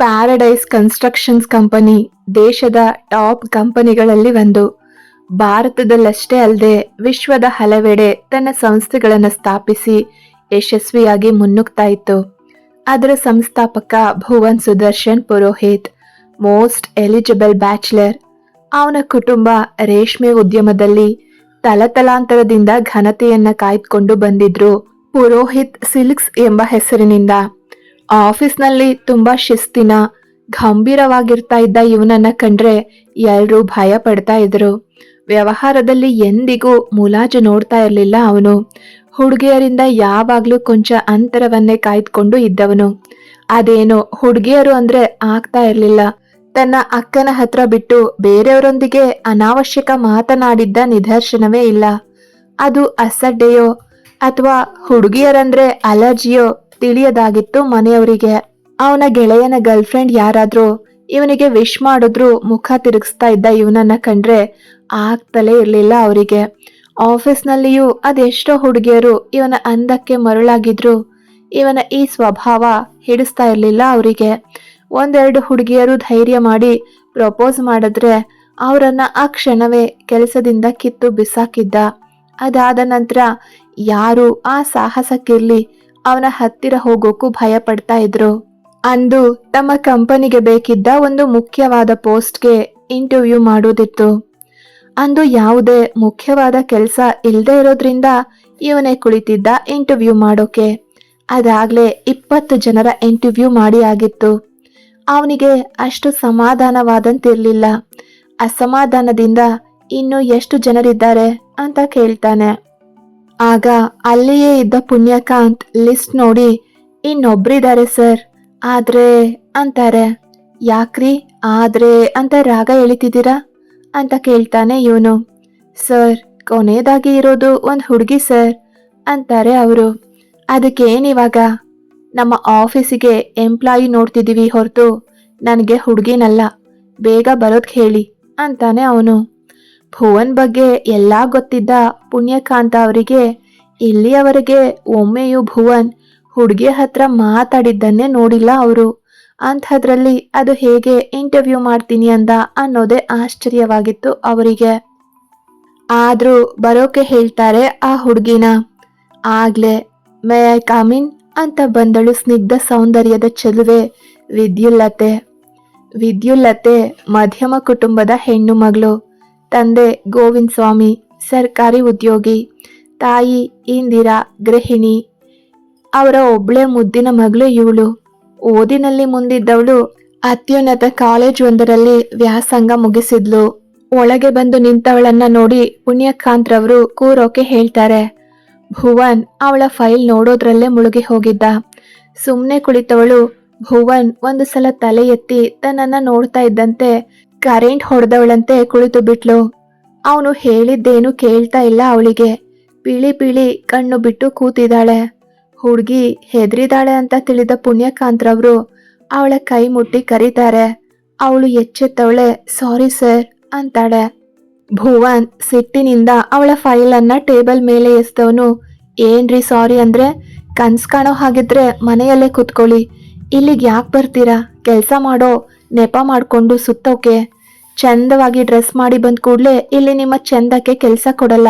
Paradise constructions company ದೇಶದ top ಕಂಪನಿಗಳಲ್ಲಿ ಒಂದು. ಭಾರತದಲ್ಲಷ್ಟೇ ಅಲ್ಲದೆ ವಿಶ್ವದ ಹಲವೆಡೆ ತನ್ನ ಸಂಸ್ಥೆಗಳನ್ನು ಸ್ಥಾಪಿಸಿ ಯಶಸ್ವಿಯಾಗಿ ಮುನ್ನುಗ್ತಾ ಇತ್ತು. ಅದರ ಸಂಸ್ಥಾಪಕ Bhuvan Sudarshan Purohit, most eligible bachelor. ಅವನ ಕುಟುಂಬ ರೇಷ್ಮೆ ಉದ್ಯಮದಲ್ಲಿ ತಲತಲಾಂತರದಿಂದ ಘನತೆಯನ್ನ ಕಾಯ್ದುಕೊಂಡು ಬಂದಿದ್ರು ಪುರೋಹಿತ್ ಸಿಲ್ಕ್ಸ್ ಎಂಬ ಹೆಸರಿನಿಂದ. ಆಫೀಸ್ನಲ್ಲಿ ತುಂಬಾ ಶಿಸ್ತಿನ, ಗಂಭೀರವಾಗಿರ್ತಾ ಇದ್ದ ಇವನನ್ನ ಕಂಡ್ರೆ ಎಲ್ಲರೂ ಭಯ ಪಡ್ತಾ ಇದ್ರು. ವ್ಯವಹಾರದಲ್ಲಿ ಎಂದಿಗೂ ಮುಲಾಜು ನೋಡ್ತಾ ಇರಲಿಲ್ಲ ಅವನು. ಹುಡುಗಿಯರಿಂದ ಯಾವಾಗ್ಲೂ ಕೊಂಚ ಅಂತರವನ್ನೇ ಕಾಯ್ದುಕೊಂಡು ಇದ್ದವನು. ಅದೇನು ಹುಡುಗಿಯರು ಅಂದ್ರೆ ಆಗ್ತಾ ಇರಲಿಲ್ಲ. ತನ್ನ ಅಕ್ಕನ ಹತ್ರ ಬಿಟ್ಟು ಬೇರೆಯವರೊಂದಿಗೆ ಅನಾವಶ್ಯಕ ಮಾತನಾಡಿದ್ದ ನಿದರ್ಶನವೇ ಇಲ್ಲ. ಅದು ಅಸಡ್ಡೆಯೋ ಅಥವಾ ಹುಡುಗಿಯರಂದ್ರೆ ಅಲರ್ಜಿಯೋ ತಿಳಿಯದಾಗಿತ್ತು ಮನೆಯವರಿಗೆ. ಅವನ ಗೆಳೆಯನ ಗರ್ಲ್ಫ್ರೆಂಡ್ ಯಾರಾದ್ರೂ ಇವನಿಗೆ ವಿಶ್ ಮಾಡಿದ್ರು ಮುಖ ತಿರುಗಿಸ್ತಾ ಇದ್ದ ಇವನನ್ನ ಕಂಡ್ರೆ ಆಗ್ತಲೇ ಇರಲಿಲ್ಲ ಅವರಿಗೆ. ಆಫೀಸ್ನಲ್ಲಿಯೂ ಅದೆಷ್ಟೋ ಹುಡುಗಿಯರು ಇವನ ಅಂದಕ್ಕೆ ಮರುಳಾಗಿದ್ರು. ಇವನ ಈ ಸ್ವಭಾವ ಹಿಡಿಸ್ತಾ ಇರಲಿಲ್ಲ ಅವರಿಗೆ. ಒಂದೆರಡು ಹುಡುಗಿಯರು ಧೈರ್ಯ ಮಾಡಿ ಪ್ರಪೋಸ್ ಮಾಡಿದ್ರೆ ಅವರನ್ನ ಆ ಕ್ಷಣವೇ ಕೆಲಸದಿಂದ ಕಿತ್ತು ಬಿಸಾಕಿದ್ದ. ಅದಾದ ನಂತರ ಯಾರು ಆ ಸಾಹಸಕ್ಕಿರ್ಲಿ ಅವನ ಹತ್ತಿರ ಹೋಗೋಕ್ಕೂ ಭಯ ಪಡ್ತಾ ಇದ್ರು. ಅಂದು ತಮ್ಮ ಕಂಪನಿಗೆ ಬೇಕಿದ್ದ ಒಂದು ಮುಖ್ಯವಾದ ಪೋಸ್ಟ್ಗೆ ಇಂಟರ್ವ್ಯೂ ಮಾಡೋದಿತ್ತು. ಅಂದು ಯಾವುದೇ ಮುಖ್ಯವಾದ ಕೆಲಸ ಇಲ್ಲದೆ ಇರೋದ್ರಿಂದ ಇವನೇ ಕುಳಿತಿದ್ದ ಇಂಟರ್ವ್ಯೂ ಮಾಡೋಕೆ. ಅದಾಗ್ಲೇ ಇಪ್ಪತ್ತು ಜನರ ಇಂಟರ್ವ್ಯೂ ಮಾಡಿ ಆಗಿತ್ತು. ಅವನಿಗೆ ಅಷ್ಟು ಸಮಾಧಾನವಾದಂತಿರಲಿಲ್ಲ. ಅಸಮಾಧಾನದಿಂದ ಇನ್ನು ಎಷ್ಟು ಜನರಿದ್ದಾರೆ ಅಂತ ಕೇಳ್ತಾನೆ. ಆಗ ಅಲ್ಲಿಯೇ ಇದ್ದ ಪುಣ್ಯಕಾಂತ್ ಲಿಸ್ಟ್ ನೋಡಿ, ಇನ್ನೊಬ್ರಿದ್ದಾರೆ ಸರ್. ಆದ್ರೆ ಅಂತಾರೆ, ಯಾಕ್ರಿ? ಆದ್ರೆ ಅಂತ ರಾಗ ಎಳಿತಿದ್ದೀರಾ? ಅಂತ ಕೇಳ್ತಾನೆ ಇವನು. ಸರ್, ಕೊನೆಯದಾಗಿ ಇರೋದು ಒಂದು ಹುಡುಗಿ ಸರ್, ಅಂತಾರೆ ಅವರು. ಅದಕ್ಕೇನಿವಾಗ ನಮ್ಮ ಆಫೀಸಿಗೆ ಎಂಪ್ಲಾಯಿ ನೋಡ್ತಿದ್ದೀವಿ ಹೊರತು, ನನಗೆ ಹುಡುಗಿನಲ್ಲ, ಬೇಗ ಬರೋದಕ್ಕೆ ಹೇಳಿ, ಅಂತಾನೆ ಅವನು. ಭುವನ್ ಬಗ್ಗೆ ಎಲ್ಲ ಗೊತ್ತಿದ್ದ ಪುಣ್ಯಕಾಂತ ಅವರಿಗೆ, ಇಲ್ಲಿಯವರೆಗೆ ಒಮ್ಮೆಯೂ ಭುವನ್ ಹುಡುಗಿಯ ಹತ್ರ ಮಾತಾಡಿದ್ದನ್ನೇ ನೋಡಿಲ್ಲ ಅವರು. ಅಂಥದ್ರಲ್ಲಿ ಅದು ಹೇಗೆ ಇಂಟರ್ವ್ಯೂ ಮಾಡ್ತೀನಿ ಅಂದ ಅನ್ನೋದೇ ಆಶ್ಚರ್ಯವಾಗಿತ್ತು ಅವರಿಗೆ. ಆದರೂ ಬರೋಕೆ ಹೇಳ್ತಾರೆ ಆ ಹುಡುಗಿನ. ಆಗ್ಲೇ, ಮೇ ಐ ಕಾಮಿನ್ ಅಂತ ಬಂದಳು ಸ್ನಿಗ್ಧ ಸೌಂದರ್ಯದ ಚೆಲುವೆ, ವಿದ್ಯುಲ್ಲತೆ. ವಿದ್ಯುಲ್ಲತೆ ಮಧ್ಯಮ ಕುಟುಂಬದ ಹೆಣ್ಣು ಮಗಳು. ತಂದೆ ಗೋವಿಂದ್ ಸ್ವಾಮಿ ಸರ್ಕಾರಿ ಉದ್ಯೋಗಿ, ತಾಯಿ ಇಂದಿರಾ, ಗೃಹಿಣಿ. ಅವರ ಒಬ್ಳೆ ಮುದ್ದಿನ ಮಗಳು ಇವಳು. ಓದಿನಲ್ಲಿ ಮುಂದಿದ್ದವಳು ಅತ್ಯುನ್ನತ ಕಾಲೇಜ್ ಒಂದರಲ್ಲಿ ವ್ಯಾಸಂಗ ಮುಗಿಸಿದ್ಲು. ಒಳಗೆ ಬಂದು ನಿಂತವಳನ್ನ ನೋಡಿ ಪುಣ್ಯಕಾಂತ್ರವರು ಕೂರೋಕೆ ಹೇಳ್ತಾರೆ. ಭುವನ್ ಅವಳ ಫೈಲ್ ನೋಡೋದ್ರಲ್ಲೇ ಮುಳುಗಿ ಹೋಗಿದ್ದ. ಸುಮ್ಮನೆ ಕುಳಿತವಳು, ಭುವನ್ ಒಂದು ಸಲ ತಲೆ ಎತ್ತಿ ತನ್ನನ್ನು ನೋಡ್ತಾ ಇದ್ದಂತೆ ಕರೆಂಟ್ ಹೊಡೆದವಳಂತೆ ಕುಳಿತು ಬಿಟ್ಲು. ಅವನು ಹೇಳಿದ್ದೇನು ಕೇಳ್ತಾ ಇಲ್ಲ ಅವಳಿಗೆ. ಪೀಳಿ ಪೀಳಿ ಕಣ್ಣು ಬಿಟ್ಟು ಕೂತಿದ್ದಾಳೆ. ಹುಡುಗಿ ಹೆದರಿದಾಳೆ ಅಂತ ತಿಳಿದ ಪುಣ್ಯಕಾಂತ್ರವರು ಅವಳ ಕೈ ಮುಟ್ಟಿ ಕರೀತಾರೆ. ಅವಳು ಎಚ್ಚೆತ್ತವಳೆ, ಸಾರಿ ಸರ್, ಅಂತಾಳೆ. ಭುವನ್ ಸಿಟ್ಟಿನಿಂದ ಅವಳ ಫೈಲನ್ನು ಟೇಬಲ್ ಮೇಲೆ ಎಸ್ತವನು. ಏನ್ರಿ ಸಾರಿ ಅಂದ್ರೆ? ಕನ್ಸ್ ಕಾಣೋ ಹಾಗಿದ್ರೆ ಮನೆಯಲ್ಲೇ ಕೂತ್ಕೊಳ್ಳಿ. ಇಲ್ಲಿಗೆ ಯಾಕೆ ಬರ್ತೀರಾ? ಕೆಲಸ ಮಾಡೋ ನೆಪ ಮಾಡಿಕೊಂಡು ಸುತ್ತೋಕೆ. ಚಂದವಾಗಿ ಡ್ರೆಸ್ ಮಾಡಿ ಬಂದ ಕೂಡಲೇ ಇಲ್ಲಿ ನಿಮ್ಮ ಚಂದಕ್ಕೆ ಕೆಲಸ ಕೊಡಲ್ಲ.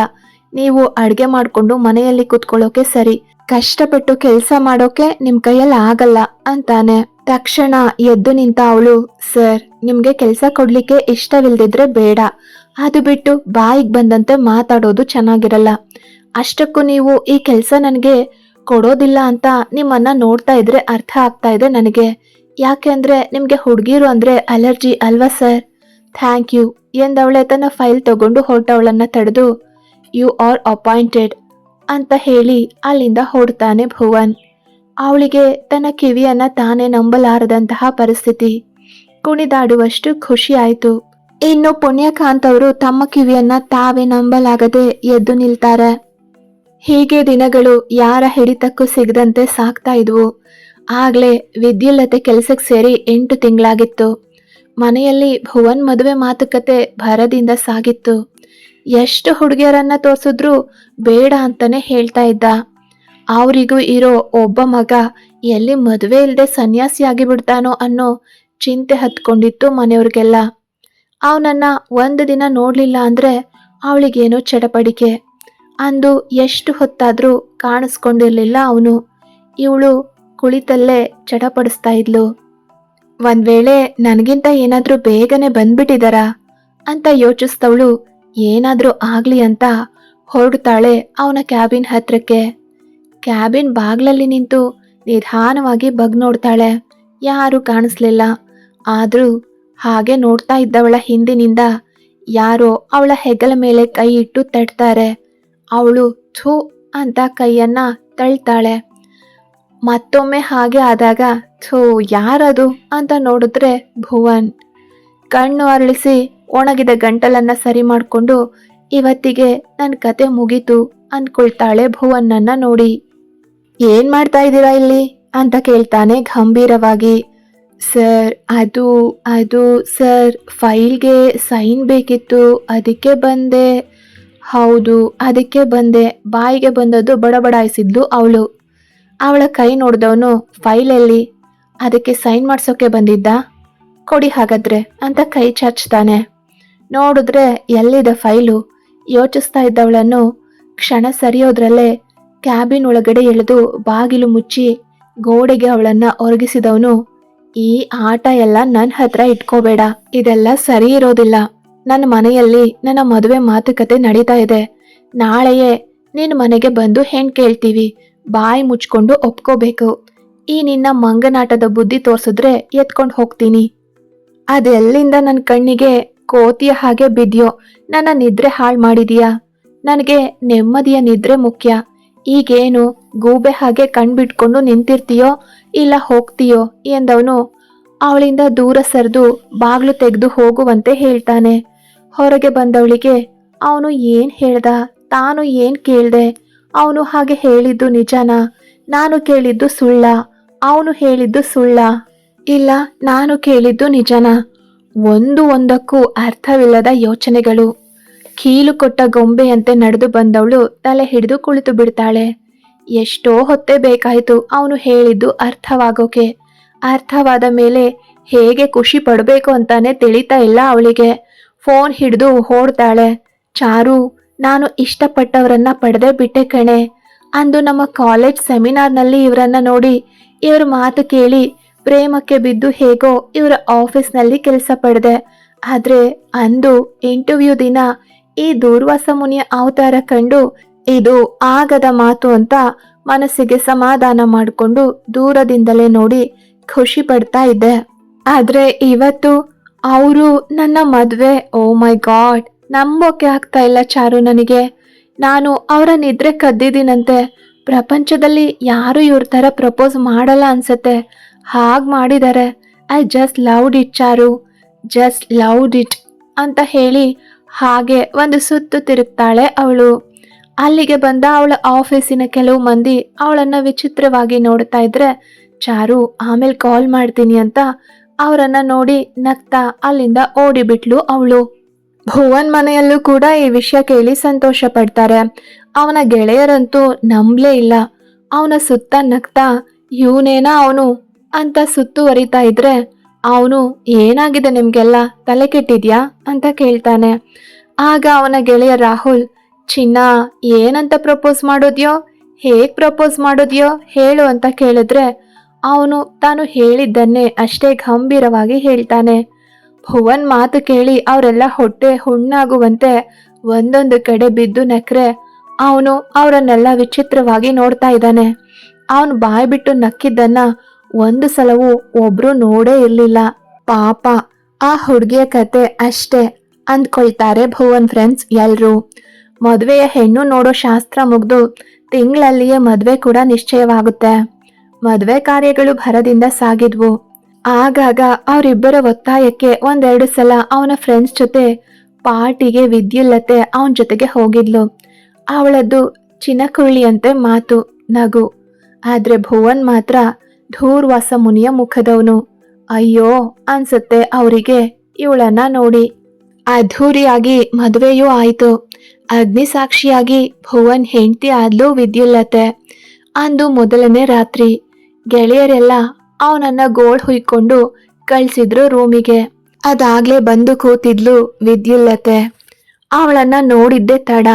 ನೀವು ಅಡುಗೆ ಮಾಡಿಕೊಂಡು ಮನೆಯಲ್ಲಿ ಕುತ್ಕೊಳ್ಳೋಕೆ ಸರಿ. ಕಷ್ಟಪಟ್ಟು ಕೆಲಸ ಮಾಡೋಕೆ ನಿಮ್ ಕೈಯಲ್ಲಿ ಆಗಲ್ಲ ಅಂತಾನೆ. ತಕ್ಷಣ ಎದ್ದು ನಿಂತ ಅವಳು, ಸರ್, ನಿಮ್ಗೆ ಕೆಲಸ ಕೊಡ್ಲಿಕ್ಕೆ ಇಷ್ಟವಿಲ್ದಿದ್ರೆ ಬೇಡ. ಅದು ಬಿಟ್ಟು ಬಾಯಿಗೆ ಬಂದಂತೆ ಮಾತಾಡೋದು ಚೆನ್ನಾಗಿರಲ್ಲ. ಅಷ್ಟಕ್ಕೂ ನೀವು ಈ ಕೆಲಸ ನನಗೆ ಕೊಡೋದಿಲ್ಲ ಅಂತ ನಿಮ್ಮನ್ನ ನೋಡ್ತಾ ಇದ್ರೆ ಅರ್ಥ ಆಗ್ತಾ ಇದೆ ನನಗೆ. ಯಾಕೆಂದ್ರೆ ನಿಮಗೆ ಹುಡುಗಿರು ಅಂದರೆ ಅಲರ್ಜಿ ಅಲ್ವಾ ಸರ್? Thank you. ಎಂದವಳೆ ತನ್ನ ಫೈಲ್ ತಗೊಂಡು ಹೊರಟವಳನ್ನ ತಡೆದು, ಯು ಆರ್ ಅಪಾಯಿಂಟೆಡ್ ಅಂತ ಹೇಳಿ ಅಲ್ಲಿಂದ ಹೊಡ್ತಾನೆ ಭುವನ್. ಅವಳಿಗೆ ತನ್ನ ಕಿವಿಯನ್ನ ತಾನೇ ನಂಬಲಾರದಂತಹ ಪರಿಸ್ಥಿತಿ. ಕುಣಿದಾಡುವಷ್ಟು ಖುಷಿ ಆಯಿತು. ಇನ್ನು ಪುಣ್ಯಕಾಂತ್ ಅವರು ತಮ್ಮ ಕಿವಿಯನ್ನ ತಾವೇ ನಂಬಲಾಗದೆ ಎದ್ದು ನಿಲ್ತಾರೆ. ಹೀಗೆ ದಿನಗಳು ಯಾರ ಹಿಡಿತಕ್ಕೂ ಸಿಗದಂತೆ ಸಾಕ್ತಾ ಇದ್ವು. ಆಗ್ಲೇ ವಿದ್ಯುಲ್ಲತೆ ಕೆಲಸಕ್ಕೆ ಸೇರಿ ಎಂಟು ತಿಂಗಳಾಗಿತ್ತು. ಮನೆಯಲ್ಲಿ ಭುವನ್ ಮದುವೆ ಮಾತುಕತೆ ಭರದಿಂದ ಸಾಗಿತ್ತು. ಎಷ್ಟು ಹುಡುಗಿಯರನ್ನ ತೋರಿಸಿದ್ರು ಬೇಡ ಅಂತಾನೆ ಹೇಳ್ತಾ ಇದ್ದ. ಅವರಿಗೂ ಇರೋ ಒಬ್ಬ ಮಗ ಎಲ್ಲಿ ಮದುವೆ ಇಲ್ಲದೆ ಸನ್ಯಾಸಿ ಆಗಿಬಿಡ್ತಾನೋ ಅನ್ನೋ ಚಿಂತೆ ಹತ್ಕೊಂಡಿತ್ತು ಮನೆಯವ್ರಿಗೆಲ್ಲ. ಅವನನ್ನ ಒಂದು ದಿನ ನೋಡಲಿಲ್ಲ ಅಂದ್ರೆ ಅವಳಿಗೇನೋ ಚಡಪಡಿಕೆ. ಅಂದು ಎಷ್ಟು ಹೊತ್ತಾದರೂ ಕಾಣಿಸ್ಕೊಂಡಿರಲಿಲ್ಲ ಅವನು. ಇವಳು ಕುಳಿತಲ್ಲೇ ಚಡಪಡಿಸ್ತಾ ಇದ್ಲು. ಒಂದ್ ವೇಳೆ ನನಗಿಂತ ಏನಾದ್ರೂ ಬೇಗನೆ ಬಂದ್ಬಿಟ್ಟಿದಾರಾ? ಅಂತ ಯೋಚಿಸ್ತವಳು ಏನಾದ್ರೂ ಆಗ್ಲಿ ಅಂತ ಹೊರಡ್ತಾಳೆ ಅವನ ಕ್ಯಾಬಿನ್ ಹತ್ರಕ್ಕೆ. ಕ್ಯಾಬಿನ್ ಬಾಗ್ಲಲ್ಲಿ ನಿಂತು ನಿಧಾನವಾಗಿ ಬಗ್ ನೋಡ್ತಾಳೆ. ಯಾರು ಕಾಣಿಸ್ಲಿಲ್ಲ. ಆದ್ರೂ ಹಾಗೆ ನೋಡ್ತಾ ಇದ್ದವಳ ಹಿಂದಿನಿಂದ ಯಾರೋ ಅವಳ ಹೆಗಲ ಮೇಲೆ ಕೈ ಇಟ್ಟು ತಟ್ತಾರೆ. ಅವಳು ಥೂ ಅಂತ ಕೈಯನ್ನ ತಳ್ತಾಳೆ. ಮತ್ತೊಮ್ಮೆ ಹಾಗೆ ಆದಾಗ, ಥೂ, ಯಾರದು ಅಂತ ನೋಡಿದ್ರೆ ಭುವನ್. ಕಣ್ಣು ಅರಳಿಸಿ ಒಣಗಿದ ಗಂಟಲನ್ನ ಸರಿ ಮಾಡಿಕೊಂಡು, ಇವತ್ತಿಗೆ ನನ್ನ ಕತೆ ಮುಗೀತು ಅಂದ್ಕೊಳ್ತಾಳೆ ಭುವನ್ನನ್ನ ನೋಡಿ. ಏನ್ ಮಾಡ್ತಾ ಇದ್ದೀರಾ ಇಲ್ಲಿ? ಅಂತ ಕೇಳ್ತಾನೆ ಗಂಭೀರವಾಗಿ. ಸರ್, ಅದು ಅದು, ಸರ್, ಫೈಲ್ಗೆ ಸೈನ್ ಬೇಕಿತ್ತು, ಅದಕ್ಕೆ ಬಂದೆ. ಹೌದು, ಅದಕ್ಕೆ ಬಂದೆ. ಬಾಯಿಗೆ ಬಂದದ್ದು ಬಡಬಡಾಯಿಸಿದ್ಲು ಅವಳು. ಅವಳ ಕೈ ನೋಡಿದವನು ಫೈಲಲ್ಲಿ, ಅದಕ್ಕೆ ಸೈನ್ ಮಾಡಿಸೋಕೆ ಬಂದಿದ್ದ? ಕೊಡಿ ಹಾಗಾದ್ರೆ, ಅಂತ ಕೈ ಚಾಚ್ತಾನೆ. ನೋಡಿದ್ರೆ ಎಲ್ಲಿದೆ ಫೈಲು? ಯೋಚಿಸ್ತಾ ಇದ್ದವಳನ್ನು ಕ್ಷಣ ಸರಿಯೋದ್ರಲ್ಲೇ ಕ್ಯಾಬಿನ್ ಒಳಗಡೆ ಎಳೆದು ಬಾಗಿಲು ಮುಚ್ಚಿ ಗೋಡೆಗೆ ಅವಳನ್ನ ಒರಗಿಸಿದವನು, ಈ ಆಟ ಎಲ್ಲ ನನ್ನ ಹತ್ರ ಇಟ್ಕೋಬೇಡ, ಇದೆಲ್ಲ ಸರಿ ಇರೋದಿಲ್ಲ. ನನ್ನ ಮನೆಯಲ್ಲಿ ನನ್ನ ಮದುವೆ ಮಾತುಕತೆ ನಡೀತಾ ಇದೆ. ನಾಳೆಯೇ ನಿನ್ನ ಮನೆಗೆ ಬಂದು ಹೆಣ್ ಕೇಳ್ತೀವಿ. ಬಾಯಿ ಮುಚ್ಕೊಂಡು ಒಪ್ಕೋಬೇಕು. ಈ ನಿನ್ನ ಮಂಗನಾಟದ ಬುದ್ಧಿ ತೋರ್ಸಿದ್ರೆ ಎತ್ಕೊಂಡು ಹೋಗ್ತೀನಿ. ಅದೆಲ್ಲಿಂದ ನನ್ನ ಕಣ್ಣಿಗೆ ಕೋತಿಯ ಹಾಗೆ ಬಿದ್ಯೋ? ನನ್ನ ನಿದ್ರೆ ಹಾಳು ಮಾಡಿದೀಯಾ? ನನಗೆ ನೆಮ್ಮದಿಯ ನಿದ್ರೆ ಮುಖ್ಯ. ಈಗೇನು ಗೂಬೆ ಹಾಗೆ ಕಣ್ಬಿಟ್ಕೊಂಡು ನಿಂತಿರ್ತೀಯೋ ಇಲ್ಲ ಹೋಗ್ತೀಯೋ ಎಂದವನು ಅವಳಿಂದ ದೂರ ಸರಿದು ಬಾಗ್ಲು ತೆಗೆದು ಹೋಗುವಂತೆ ಹೇಳ್ತಾನೆ. ಹೊರಗೆ ಬಂದವಳಿಗೆ, ಅವನು ಏನು ಹೇಳ್ದ? ತಾನು ಏನು ಕೇಳ್ದೆ? ಅವನು ಹಾಗೆ ಹೇಳಿದ್ದು ನಿಜನಾ? ನಾನು ಕೇಳಿದ್ದು ಸುಳ್ಳ. ಅವನು ಹೇಳಿದ್ದು ಸುಳ್ಳ. ಇಲ್ಲ, ನಾನು ಕೇಳಿದ್ದು ನಿಜನಾ? ಒಂದು ಒಂದಕ್ಕೂ ಅರ್ಥವಿಲ್ಲದ ಯೋಚನೆಗಳು. ಕೀಲು ಕೊಟ್ಟ ಗೊಂಬೆಯಂತೆ ನಡೆದು ಬಂದವಳು ತಲೆ ಹಿಡಿದು ಕುಳಿತು ಬಿಡ್ತಾಳೆ. ಎಷ್ಟೋ ಹೊತ್ತೇ ಬೇಕಾಯಿತು ಅವನು ಹೇಳಿದ್ದು ಅರ್ಥವಾಗೋಕೆ. ಅರ್ಥವಾದ ಮೇಲೆ ಹೇಗೆ ಖುಷಿ ಪಡಬೇಕು ಅಂತಾನೆ ತಿಳಿತಾ ಇಲ್ಲ ಅವಳಿಗೆ. ಫೋನ್ ಹಿಡಿದು ಓಡ್ತಾಳೆ. ಚಾರು ನಾನು ಇಷ್ಟಪಟ್ಟವರನ್ನ ಪಡೆದೇ ಬಿಟ್ಟೆ ಕಣೆ. ಅಂದು ನಮ್ಮ ಕಾಲೇಜ್ ಸೆಮಿನಾರ್ನಲ್ಲಿ ಇವರನ್ನ ನೋಡಿ ಇವ್ರ ಮಾತು ಕೇಳಿ ಪ್ರೇಮಕ್ಕೆ ಬಿದ್ದು ಹೇಗೋ ಇವರ ಆಫೀಸ್ನಲ್ಲಿ ಕೆಲಸ ಪಡೆದೆ. ಆದರೆ ಅಂದು ಇಂಟರ್ವ್ಯೂ ದಿನ ಈ ದೂರ್ವಾಸ ಮುನಿಯ ಅವತಾರ ಕಂಡು ಇದು ಆಗದ ಮಾತು ಅಂತ ಮನಸ್ಸಿಗೆ ಸಮಾಧಾನ ಮಾಡಿಕೊಂಡು ದೂರದಿಂದಲೇ ನೋಡಿ ಖುಷಿ ಪಡ್ತಾ ಇದ್ದೆ. ಆದರೆ ಇವತ್ತು ಅವರು ನನ್ನ ಮದುವೆ ಓ ಮೈ ಗಾಡ್ ನಂಬೋಕೆ ಆಗ್ತಾ ಇಲ್ಲ ಚಾರು ನನಗೆ. ನಾನು ಅವರ ನಿದ್ರೆ ಕದ್ದಿದ್ದೀನಂತೆ. ಪ್ರಪಂಚದಲ್ಲಿ ಯಾರು ಇವ್ರ ಥರ ಪ್ರಪೋಸ್ ಮಾಡಲ್ಲ ಅನ್ಸತ್ತೆ. ಹಾಗೆ ಮಾಡಿದ್ದಾರೆ I just loved it Charu. Just loved it ಅಂತ ಹೇಳಿ ಹಾಗೆ ಒಂದು ಸುತ್ತು ತಿರುಗ್ತಾಳೆ ಅವಳು. ಅಲ್ಲಿಗೆ ಬಂದ ಅವಳ ಆಫೀಸಿನ ಕೆಲವು ಮಂದಿ ಅವಳನ್ನು ವಿಚಿತ್ರವಾಗಿ ನೋಡ್ತಾ ಇದ್ರೆ, ಚಾರು, ಆಮೇಲೆ ಕಾಲ್ ಮಾಡ್ತೀನಿ ಅಂತ ಅವರನ್ನು ನೋಡಿ ನಗ್ತಾ ಅಲ್ಲಿಂದ ಓಡಿಬಿಟ್ಲು ಅವಳು. ಭುವನ್ ಮನೆಯಲ್ಲೂ ಕೂಡ ಈ ವಿಷಯ ಕೇಳಿ ಸಂತೋಷ ಪಡ್ತಾರೆ ಅವನ ಗೆಳೆಯರಂತೂ ನಂಬ್ಲೇ ಇಲ್ಲ. ಅವನ ಸುತ್ತ ನಗ್ತಾ, ಇವನೇನಾ ಅವನು? ಅಂತ ಸುತ್ತುವರಿತಾ ಇದ್ರೆ, ಅವನು ಏನಾಗಿದೆ ನಿಮ್ಗೆಲ್ಲ? ತಲೆ ಕೆಟ್ಟಿದ್ಯಾ? ಅಂತ ಕೇಳ್ತಾನೆ. ಆಗ ಅವನ ಗೆಳೆಯ ರಾಹುಲ್, ಚಿನ್ನ, ಏನಂತ ಪ್ರಪೋಸ್ ಮಾಡೋದ್ಯೋ? ಹೇಗೆ ಪ್ರಪೋಸ್ ಮಾಡೋದ್ಯೋ? ಹೇಳು ಅಂತ ಕೇಳಿದ್ರೆ, ಅವನು ತಾನು ಹೇಳಿದ್ದನ್ನೇ ಅಷ್ಟೇ ಗಂಭೀರವಾಗಿ ಹೇಳ್ತಾನೆ. ಭುವನ್ ಮಾತು ಕೇಳಿ ಅವರೆಲ್ಲ ಹೊಟ್ಟೆ ಹುಣ್ಣಾಗುವಂತೆ ಒಂದೊಂದು ಕಡೆ ಬಿದ್ದು ನಕ್ರೆ. ಅವನು ಅವರನ್ನೆಲ್ಲ ವಿಚಿತ್ರವಾಗಿ ನೋಡ್ತಾ ಇದ್ದಾನೆ. ಅವನು ಬಾಯಿ ಬಿಟ್ಟು ನಕ್ಕಿದ್ದನ್ನ ಒಂದು ಸಲವೂ ಒಬ್ರು ನೋಡೇ ಇರಲಿಲ್ಲ. ಪಾಪ, ಆ ಹುಡುಗಿಯ ಕತೆ ಅಷ್ಟೇ ಅಂದ್ಕೊಳ್ತಾರೆ ಭುವನ್ ಫ್ರೆಂಡ್ಸ್ ಎಲ್ರು. ಮದುವೆಯ ಹೆಣ್ಣು ನೋಡೋ ಶಾಸ್ತ್ರ ಮುಗ್ದು ತಿಂಗಳಲ್ಲಿಯೇ ಮದುವೆ ಕೂಡ ನಿಶ್ಚಯವಾಗುತ್ತೆ. ಮದುವೆ ಕಾರ್ಯಗಳು ಭರದಿಂದ ಸಾಗಿದ್ವು. ಆಗಾಗ ಅವರಿಬ್ಬರ ಒತ್ತಾಯಕ್ಕೆ ಒಂದೆರಡು ಸಲ ಅವನ ಫ್ರೆಂಡ್ಸ್ ಜೊತೆ ಪಾರ್ಟಿಗೆ ವಿದ್ಯುಲ್ಲತೆ ಅವನ ಜೊತೆಗೆ ಹೋಗಿದ್ಲು. ಅವಳದ್ದು ಚಿನಕುಳ್ಳಿಯಂತೆ ಮಾತು, ನಗು. ಆದ್ರೆ ಭುವನ್ ಮಾತ್ರ ಧೂರ್ವಾಸ ಮುನಿಯ ಮುಖದವನು. ಅಯ್ಯೋ, ಅನ್ಸುತ್ತೆ ಅವರಿಗೆ ಇವಳನ್ನ ನೋಡಿ. ಅದ್ಧೂರಿಯಾಗಿ ಮದುವೆಯೂ ಆಯಿತು. ಅಗ್ನಿ ಸಾಕ್ಷಿಯಾಗಿ ಭುವನ್ ಹೆಂಡತಿ ಆದ್ಲು ವಿದ್ಯುಲ್ಲತೆ. ಅಂದು ಮೊದಲನೇ ರಾತ್ರಿ, ಗೆಳೆಯರೆಲ್ಲ ಅವನನ್ನ ಗೋಳ್ ಹುಯ್ಕೊಂಡು ಕಳ್ಸಿದ್ರು ರೂಮಿಗೆ. ಅದಾಗ್ಲೇ ಬಂದು ಕೂತಿದ್ಲು ವಿದ್ಯುಲ್ಲತೆ. ಅವಳನ್ನ ನೋಡಿದ್ದೆ ತಡ.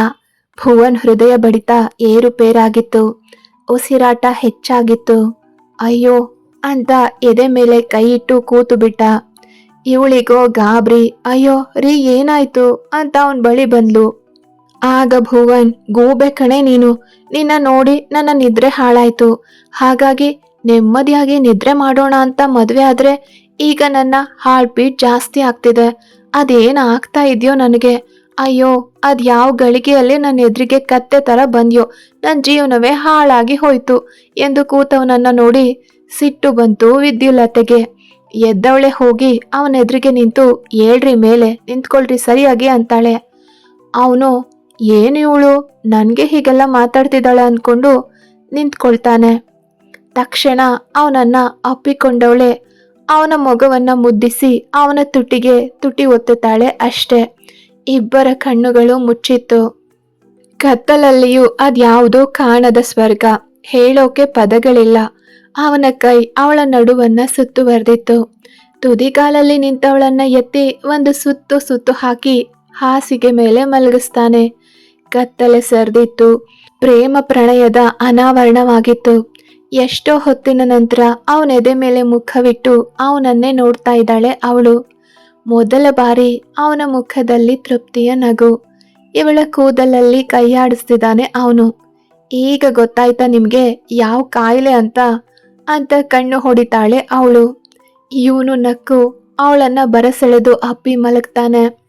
ಭುವನ್ ಹೃದಯ ಬಡಿತ ಏರುಪೇರಾಗಿತ್ತು. ಉಸಿರಾಟ ಹೆಚ್ಚಾಗಿತ್ತು. ಅಯ್ಯೋ ಅಂತ ಎದೆ ಮೇಲೆ ಕೈ ಇಟ್ಟು ಕೂತು ಬಿಟ್ಟ. ಇವಳಿಗೋ ಗಾಬ್ರಿ, ಅಯ್ಯೋ ರೀ ಏನಾಯ್ತು ಅಂತ ಅವನ್ ಬಳಿ ಬಂದ್ಲು. ಆಗ ಭುವನ್, ಗೂಬೆ ಕಣೆ ನೀನು, ನಿನ್ನ ನೋಡಿ ನನ್ನ ನಿದ್ರೆ ಹಾಳಾಯ್ತು. ಹಾಗಾಗಿ ನೆಮ್ಮದಿಯಾಗಿ ನಿದ್ರೆ ಮಾಡೋಣ ಅಂತ ಮದುವೆ ಆದ್ರೆ ಈಗ ನನ್ನ ಹಾರ್ಟ್ ಬೀಟ್ ಜಾಸ್ತಿ ಆಗ್ತಿದೆ. ಅದೇನು ಆಗ್ತಾ ಇದೆಯೋ ನನಗೆ? ಅಯ್ಯೋ, ಅದ್ ಯಾವ ಗಳಿಗೆಯಲ್ಲಿ ನನ್ನ ಎದುರಿಗೆ ಕತ್ತೆ ತರ ಬಂದ್ಯೋ? ನನ್ನ ಜೀವನವೇ ಹಾಳಾಗಿ ಹೋಯ್ತು ಎಂದು ಕೂತವನನ್ನ ನೋಡಿ ಸಿಟ್ಟು ಬಂತು ವಿದ್ಯುಲತೆಗೆ. ಎದ್ದವಳೆ ಹೋಗಿ ಅವನ ಎದುರಿಗೆ ನಿಂತು ಏಳ್ರಿ ಮೇಲೆ, ನಿಂತ್ಕೊಳ್ರಿ ಸರಿಯಾಗಿ ಅಂತಾಳೆ. ಅವನು ಏನು ಇವಳು? ನನಗೆ ಹೀಗೆಲ್ಲ ಮಾತಾಡ್ತಿದ್ದಾಳೆ ಅಂದ್ಕೊಂಡು ನಿಂತ್ಕೊಳ್ತಾನೆ. ತಕ್ಷಣ ಅವನನ್ನ ಅಪ್ಪಿಕೊಂಡವಳೆ. ಅವನ ಮೊಗವನ್ನ ಮುದ್ದಿಸಿ ಅವನ ತುಟಿಗೆ ತುಟಿ ಒತ್ತುತ್ತಾಳೆ ಅಷ್ಟೇ. ಇಬ್ಬರ ಕಣ್ಣುಗಳು ಮುಚ್ಚಿತ್ತು. ಕತ್ತಲಲ್ಲಿಯೂ ಅದ್ಯಾವುದೋ ಕಾಣದ ಸ್ವರ್ಗ. ಹೇಳೋಕೆ ಪದಗಳಿಲ್ಲ. ಅವನ ಕೈ ಅವಳ ನಡುವನ್ನ ಸುತ್ತುವರೆದಿತ್ತು ತುದಿಗಾಲಲ್ಲಿ ನಿಂತವಳನ್ನ ಎತ್ತಿ ಒಂದು ಸುತ್ತು ಸುತ್ತು ಹಾಕಿ ಹಾಸಿಗೆ ಮೇಲೆ ಮಲಗಿಸ್ತಾನೆ. ಕತ್ತಲೆ ಸರಿದಿತ್ತು. ಪ್ರೇಮ ಪ್ರಣಯದ ಅನಾವರಣವಾಗಿತ್ತು. ಎಷ್ಟೋ ಹೊತ್ತಿನ ನಂತರ ಅವನ ಎದೆ ಮೇಲೆ ಮುಖವಿಟ್ಟು ಅವನನ್ನೇ ನೋಡ್ತಾ ಇದ್ದಾಳೆ ಅವಳು. ಮೊದಲ ಬಾರಿ ಅವನ ಮುಖದಲ್ಲಿ ತೃಪ್ತಿಯ ನಗು. ಇವಳ ಕೂದಲಲ್ಲಿ ಕೈಯಾಡಿಸ್ತಿದ್ದಾನೆ ಅವನು. ಈಗ ಗೊತ್ತಾಯ್ತಾ ನಿಮಗೆ ಯಾವ ಕಾಯಿಲೆ ಅಂತ? ಅಂತ ಕಣ್ಣು ಹೊಡಿತಾಳೆ ಅವಳು. ಇವನು ನಕ್ಕು ಅವಳನ್ನ ಬರಸೆಳೆದು ಅಪ್ಪಿ ಮಲಗ್ತಾನೆ.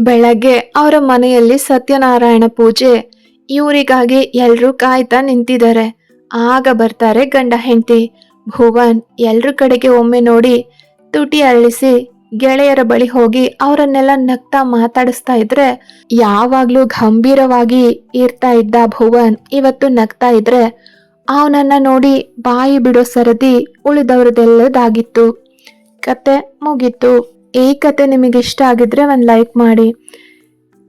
ಬೆಳಗ್ಗೆ ಅವರ ಮನೆಯಲ್ಲಿ ಸತ್ಯನಾರಾಯಣ ಪೂಜೆ. ಇವರಿಗಾಗಿ ಎಲ್ಲರೂ ಕಾಯ್ತಾ ನಿಂತಿದ್ದಾರೆ. ಆಗ ಬರ್ತಾರೆ ಗಂಡ ಹೆಂಡತಿ. ಭುವನ್ ಎಲ್ರ ಕಡೆಗೆ ಒಮ್ಮೆ ನೋಡಿ ತುಟಿ ಅರಳಿಸಿ, ಗೆಳೆಯರ ಬಳಿ ಹೋಗಿ ಅವರನ್ನೆಲ್ಲ ನಗ್ತಾ ಮಾತಾಡಿಸ್ತಾ ಇದ್ರೆ, ಯಾವಾಗ್ಲೂ ಗಂಭೀರವಾಗಿ ಇರ್ತಾ ಇದ್ದ ಭುವನ್ ಇವತ್ತು ನಗ್ತಾ ಇದ್ರೆ, ಅವನನ್ನ ನೋಡಿ ಬಾಯಿ ಬಿಡೋ ಸರದಿ ಉಳಿದವ್ರದೆಲ್ಲದಾಗಿತ್ತು. ಕತೆ ಮುಗೀತು. ಈ ಕತೆ ನಿಮಗಿಷ್ಟ ಆಗಿದ್ರೆ ಒಂದು ಲೈಕ್ ಮಾಡಿ.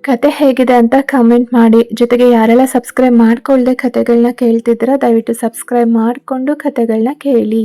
ಕತೆ ಹೇಗಿದೆ ಅಂತ ಕಮೆಂಟ್ ಮಾಡಿ. ಜೊತೆಗೆ ಯಾರೆಲ್ಲ ಸಬ್ಸ್ಕ್ರೈಬ್ ಮಾಡ್ಕೊಳ್ಳದೆ ಕತೆಗಳನ್ನ ಕೇಳ್ತಿದ್ದೀರಾ, ದಯವಿಟ್ಟು ಸಬ್ಸ್ಕ್ರೈಬ್ ಮಾಡಿಕೊಂಡು ಕತೆಗಳನ್ನ ಕೇಳಿ.